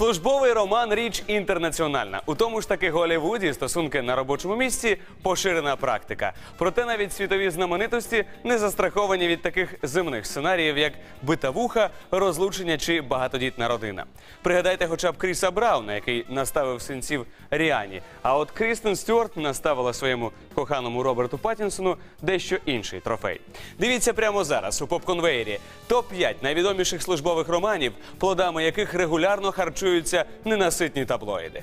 Службовий роман річ інтернаціональна. У тому ж таки Голлівуді стосунки на робочому місці поширена практика. Проте навіть світові знаменитості не застраховані від таких земних сценаріїв, як битавуха, розлучення чи багатодітна родина. Пригадайте, хоча б Кріса Брауна, який наставив синців Ріані. А от Крістен Стюарт наставила своєму коханому Роберту Паттінсону дещо інший трофей. Дивіться прямо зараз у попконвеєрі топ 5 найвідоміших службових романів, плодами яких регулярно харчуються ненаситні таблоїди.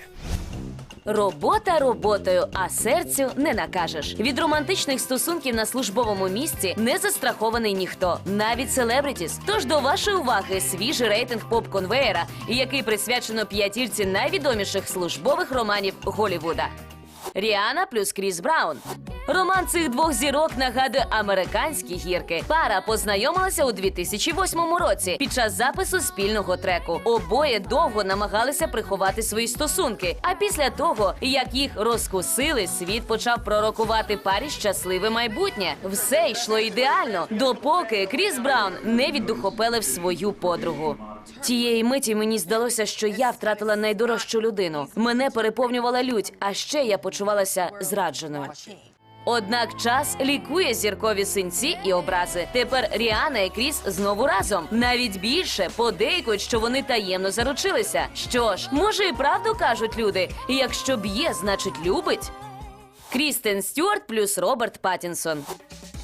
Робота роботою, а серцю не накажеш. Від романтичних стосунків на службовому місці не застрахований ніхто, навіть селебритіс. Тож до вашої уваги свіжий рейтинг поп-конвеєра, який присвячено п'ятірці найвідоміших службових романів Голлівуда. Ріана плюс Кріс Браун. Роман цих двох зірок нагадує американські гірки. Пара познайомилася у 2008 році під час запису спільного треку. Обоє довго намагалися приховати свої стосунки. А після того, як їх розкусили, світ почав пророкувати парі щасливе майбутнє. Все йшло ідеально, допоки Кріс Браун не віддухопелив свою подругу. Тієї миті мені здалося, що я втратила найдорожчу людину. Мене переповнювала лють, а ще я почувалася зрадженою. Однак час лікує зіркові синці і образи. Тепер Ріана і Кріс знову разом. Навіть більше подейкують, що вони таємно заручилися. Що ж, може і правду кажуть люди. Якщо б'є, значить любить. Крістен Стюарт плюс Роберт Паттінсон.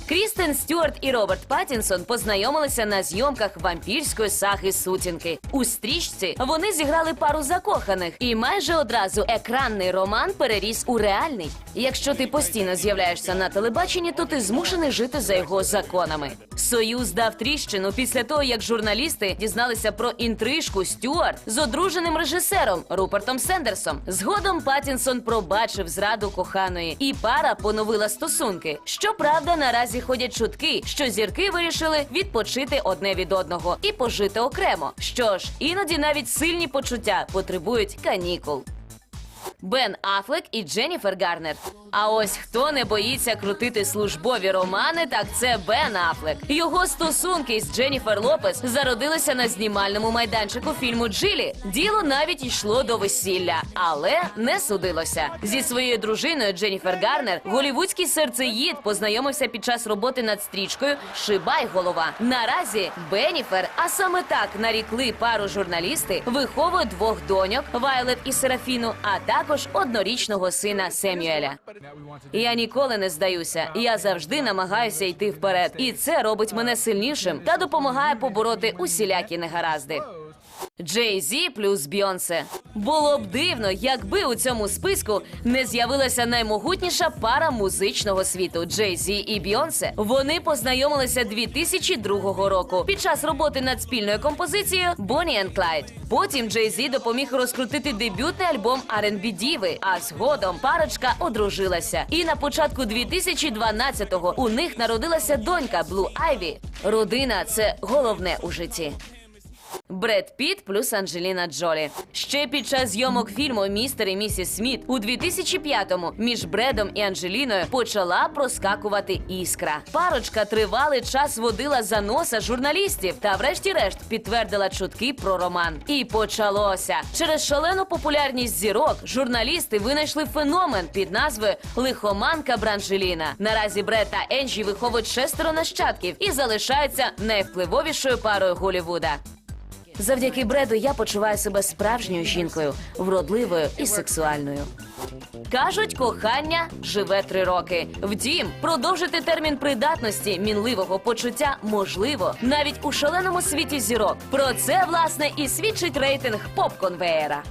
Крістен Стюарт і Роберт Паттінсон познайомилися на зйомках вампірської саги сутінки. У стрічці вони зіграли пару закоханих, і майже одразу екранний роман переріс у реальний. Якщо ти постійно з'являєшся на телебаченні, то ти змушений жити за його законами. Союз дав тріщину після того, як журналісти дізналися про інтрижку Стюарт з одруженим режисером Рупертом Сендерсом. Згодом Паттінсон пробачив зраду коханої, і пара поновила стосунки. Щоправда, наразі ходять чутки, що зірки вирішили відпочити одне від одного і пожити окремо. Що ж, іноді навіть сильні почуття потребують канікул. Бен Афлек і Дженніфер Гарнер. А ось хто не боїться крутити службові романи, так це Бен Афлек. Його стосунки з Дженніфер Лопес зародилися на знімальному майданчику фільму Джилі. Діло навіть йшло до весілля, але не судилося. Зі своєю дружиною Дженніфер Гарнер голівудський серцеїд познайомився під час роботи над стрічкою Шибай голова. Наразі Бенніфер, а саме так нарікли пару журналісти, виховує двох доньок Вайлет і Серафіну, а також однорічного сина Семюеля. Я ніколи не здаюся. Я завжди намагаюся йти вперед, і це робить мене сильнішим та допомагає побороти усілякі негаразди. Джей Зі плюс Бйонсе. Було б дивно, якби у цьому списку не з'явилася наймогутніша пара музичного світу Джей Зі і Бйонсе. Вони познайомилися 2002 року під час роботи над спільною композицією Bonnie and Clyde. Потім Джей Зі допоміг розкрутити дебютний альбом R&B Діви, а згодом парочка одружилася. І на початку 2012-го у них народилася донька Блу Айві. Родина це головне у житті. Бред Піт плюс Анджеліна Джолі. Ще під час зйомок фільму Містер і місіс Сміт у 2005-му між Бредом і Анджеліною почала проскакувати іскра. Парочка тривалий час водила за носа журналістів та, врешті-решт, підтвердила чутки про роман. І почалося через шалену популярність зірок. Журналісти винайшли феномен під назвою Лихоманка Бранжеліна. Наразі Бред та Енджі виховують шестеро нащадків і залишаються найвпливовішою парою Голівуда. Завдяки бреду я почуваю себе справжньою жінкою, вродливою і сексуальною. Кажуть, кохання живе три роки. Втім, продовжити термін придатності мінливого почуття можливо навіть у шаленому світі зірок. Про це власне і свідчить рейтинг поп-конвеєра.